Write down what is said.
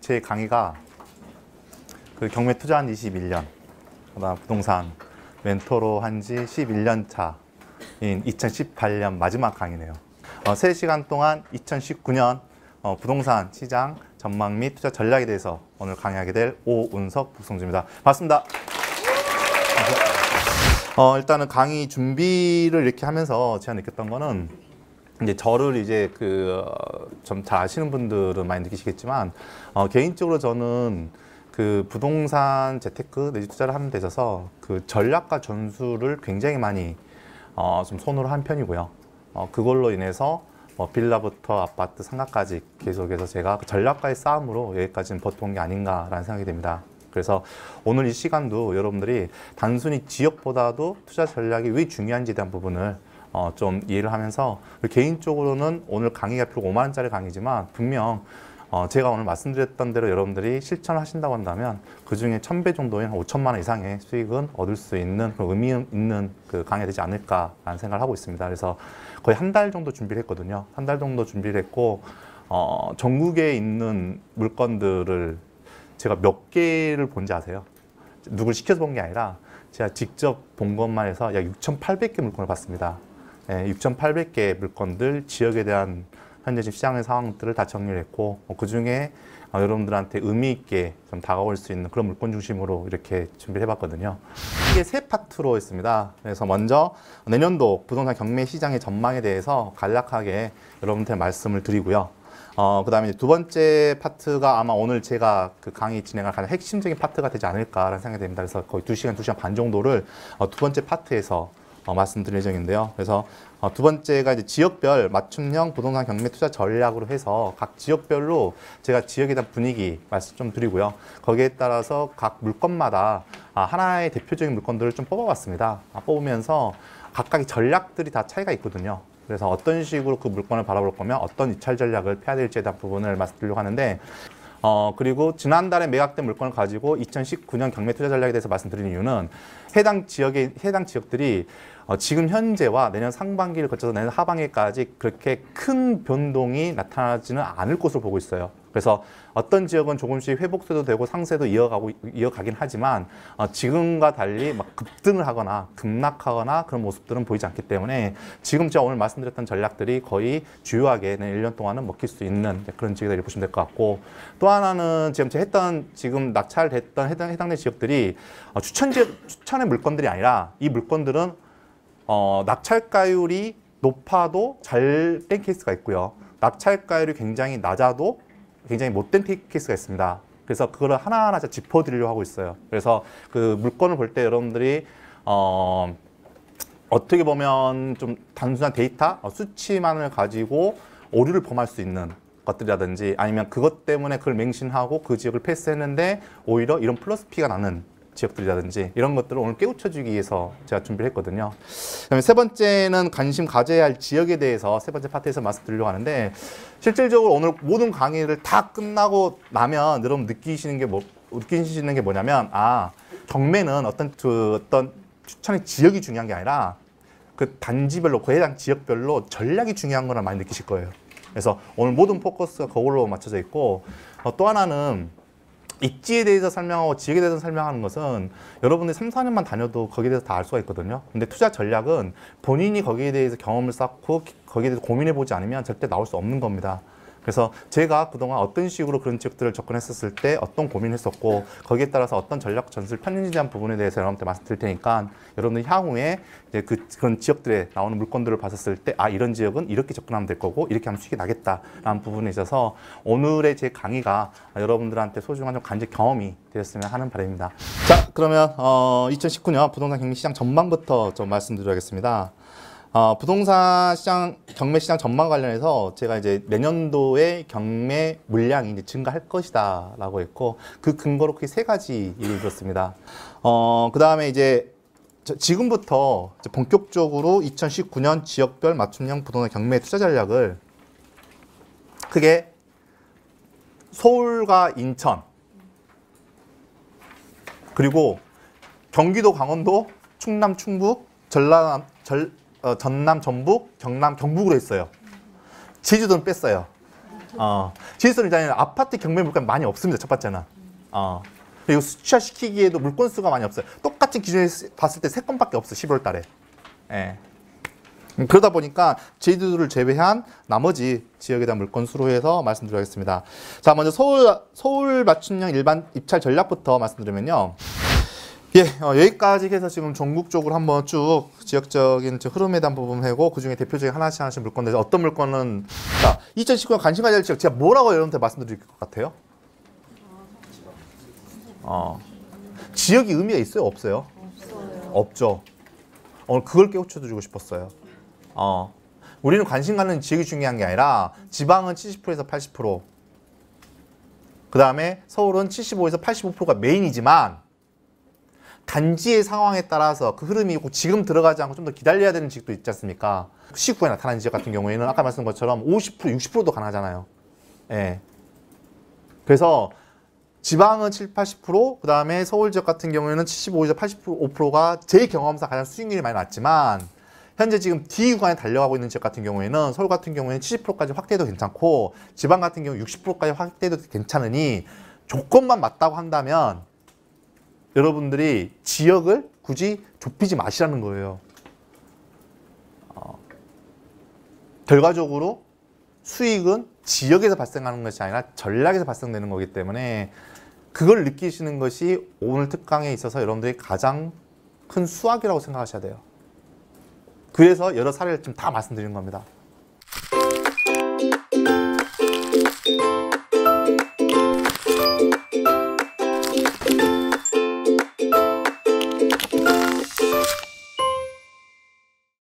제 강의가 그 경매 투자한 21년, 그다음 부동산 멘토로 한 지 11년 차인 2018년 마지막 강의네요. 어, 3시간 동안 2019년 어, 부동산 시장 전망 및 투자 전략에 대해서 오늘 강의하게 될 오운석 북성주입니다. 반갑습니다. 어, 일단은 강의 준비를 이렇게 하면서 제가 느꼈던 거는 이제 저를 이제 그 좀 잘 아시는 분들은 많이 느끼시겠지만 어, 개인적으로 저는 그 부동산 재테크 내지 투자를 하는 데 있어서 그 전략과 전술을 굉장히 많이 어, 좀 손으로 한 편이고요. 어, 그걸로 인해서 뭐 빌라부터 아파트 상가까지 계속해서 제가 그 전략과의 싸움으로 여기까지는 버텨온 게 아닌가라는 생각이 듭니다. 그래서 오늘 이 시간도 여러분들이 단순히 지역보다도 투자 전략이 왜 중요한지에 대한 부분을 어, 좀 이해를 하면서 개인적으로는 오늘 강의가 비록 5만 원짜리 강의지만 분명 어, 제가 오늘 말씀드렸던 대로 여러분들이 실천을 하신다고 한다면 그 중에 1000배 정도인 5천만 원 이상의 수익은 얻을 수 있는 의미 있는 그 강의가 되지 않을까라는 생각을 하고 있습니다. 그래서 거의 한 달 정도 준비를 했거든요. 한 달 정도 준비를 했고 어, 전국에 있는 물건들을 제가 몇 개를 본지 아세요? 누굴 시켜서 본 게 아니라 제가 직접 본 것만 해서 약 6,800개 물건을 봤습니다. 예, 6,800개 물건들 지역에 대한 현재 시장의 상황들을 다 정리를 했고 어, 그 중에 어, 여러분들한테 의미 있게 좀 다가올 수 있는 그런 물건 중심으로 이렇게 준비를 해봤거든요. 이게 세 파트로 있습니다. 그래서 먼저 내년도 부동산 경매 시장의 전망에 대해서 간략하게 여러분한테 말씀을 드리고요. 어, 그 다음에 두 번째 파트가 아마 오늘 제가 그 강의 진행할 가장 핵심적인 파트가 되지 않을까라는 생각이 됩니다. 그래서 거의 두시간두시간반 정도를 어, 두 번째 파트에서 어, 말씀드릴 예정인데요. 그래서 어, 두 번째가 이제 지역별 맞춤형 부동산 경매 투자 전략으로 해서 각 지역별로 제가 지역에 대한 분위기 말씀 좀 드리고요. 거기에 따라서 각 물건마다 아, 하나의 대표적인 물건들을 좀 뽑아봤습니다. 아, 뽑으면서 각각의 전략들이 다 차이가 있거든요. 그래서 어떤 식으로 그 물건을 바라볼 거면 어떤 입찰 전략을 펴야 될지에 대한 부분을 말씀드리려고 하는데 어, 그리고 지난달에 매각된 물건을 가지고 2019년 경매 투자 전략에 대해서 말씀드리는 이유는 해당 지역의, 해당 지역들이 어, 지금 현재와 내년 상반기를 거쳐서 내년 하반기까지 그렇게 큰 변동이 나타나지는 않을 것으로 보고 있어요. 그래서 어떤 지역은 조금씩 회복세도 되고 상세도 이어가고 이어가긴 하지만 어, 지금과 달리 막 급등을 하거나 급락하거나 그런 모습들은 보이지 않기 때문에 지금 제가 오늘 말씀드렸던 전략들이 거의 주요하게 내년 1년 동안은 먹힐 수 있는 그런 지역들이 보시면 될 것 같고 또 하나는 지금 제가 했던 지금 낙찰됐던 해당 해당된 지역들이 어, 추천 지역 추천의 물건들이 아니라 이 물건들은 어, 낙찰가율이 높아도 잘 된 케이스가 있고요. 낙찰가율이 굉장히 낮아도 굉장히 못된 케이스가 있습니다. 그래서 그거를 하나하나 짚어드리려고 하고 있어요. 그래서 그 물건을 볼 때 여러분들이 어, 어떻게 보면 좀 단순한 데이터, 어, 수치만을 가지고 오류를 범할 수 있는 것들이라든지 아니면 그것 때문에 그걸 맹신하고 그 지역을 패스했는데 오히려 이런 플러스 피가 나는 지역들이라든지 이런 것들을 오늘 깨우쳐주기 위해서 제가 준비를 했거든요. 그다음에 세 번째는 관심 가져야 할 지역에 대해서 세 번째 파트에서 말씀드리려고 하는데 실질적으로 오늘 모든 강의를 다 끝나고 나면 여러분 느끼시는 게 뭐, 느끼시는 게 뭐냐면 아 경매는 어떤 그 어떤 추천의 지역이 중요한 게 아니라 그 단지별로 그 해당 지역별로 전략이 중요한 거라 많이 느끼실 거예요. 그래서 오늘 모든 포커스가 그걸로 맞춰져 있고 어, 또 하나는 입지에 대해서 설명하고 지역에 대해서 설명하는 것은 여러분들이 3, 4년만 다녀도 거기에 대해서 다 알 수가 있거든요. 근데 투자 전략은 본인이 거기에 대해서 경험을 쌓고 거기에 대해서 고민해 보지 않으면 절대 나올 수 없는 겁니다. 그래서 제가 그동안 어떤 식으로 그런 지역들을 접근했었을 때 어떤 고민을 했었고 거기에 따라서 어떤 전략 전술 편인지 대한 부분에 대해서 여러분한테 말씀드릴 테니까 여러분들 향후에 이제 그 그런 지역들에 나오는 물건들을 봤었을 때 아 이런 지역은 이렇게 접근하면 될 거고 이렇게 하면 수익이 나겠다라는 부분에 있어서 오늘의 제 강의가 여러분들한테 소중한 좀 간접 경험이 되었으면 하는 바람입니다. 자 그러면 어, 2019년 부동산 경기 시장 전망부터 좀 말씀드리겠습니다. 어, 부동산 시장, 경매 시장 전망 관련해서 제가 이제 내년도에 경매 물량이 이제 증가할 것이다 라고 했고 그 근거로 크게 세 가지 예를 들었습니다. 어, 그 다음에 이제 지금부터 본격적으로 2019년 지역별 맞춤형 부동산 경매 투자 전략을 크게 서울과 인천 그리고 경기도 강원도 충남 충북 전남 절 어, 전남, 전북, 경남, 경북으로 했어요. 제주도는 뺐어요. 어, 지리선 이자는 아파트 경매 물건 많이 없습니다. 첫 번째는. 어. 그리고 수치화시키기에도 물건 수가 많이 없어요. 똑같은 기준에 쓰- 봤을 때 세 건밖에 없어. 12월 달에. 예. 음, 그러다 보니까 제주도를 제외한 나머지 지역에 대한 물건 수로 해서 말씀드리겠습니다. 자, 먼저 서울 서울 맞춤형 일반 입찰 전략부터 말씀드리면요. 예, 어, 여기까지 해서 지금 전국적으로 한번 쭉 지역적인 저 흐름에 대한 부분 하고 그 중에 대표적인 하나씩 하나씩 물건들 어떤 물건은 자 2019년 관심 가져야 될 지역 제가 뭐라고 여러분한테 말씀드릴 것 같아요? 어 지역이 의미가 있어요 없어요? 없죠. 오늘 그걸 깨우쳐주고 싶었어요. 어 우리는 관심 갖는 지역이 중요한 게 아니라 지방은 70%에서 80%. 그 다음에 서울은 75에서 85%가 메인이지만 단지의 상황에 따라서 그 흐름이 있고 지금 들어가지 않고 좀 더 기다려야 되는 지역도 있지 않습니까? 시구에 나타나는 지역 같은 경우에는 아까 말씀드린 것처럼 50% 60%도 가능하잖아요. 예. 그래서 지방은 7, 80%, 그 다음에 서울 지역 같은 경우에는 75에서 85%가 제 경험상 가장 수익률이 많이 낮지만 현재 지금 D 구간에 달려가고 있는 지역 같은 경우에는 서울 같은 경우에는 70%까지 확대해도 괜찮고 지방 같은 경우 60%까지 확대해도 괜찮으니 조건만 맞다고 한다면 여러분들이 지역을 굳이 좁히지 마시라는 거예요. 어, 결과적으로 수익은 지역에서 발생하는 것이 아니라 전략에서 발생되는 거기 때문에 그걸 느끼시는 것이 오늘 특강에 있어서 여러분들이 가장 큰 수학이라고 생각하셔야 돼요. 그래서 여러 사례를 좀 다 말씀드린 겁니다.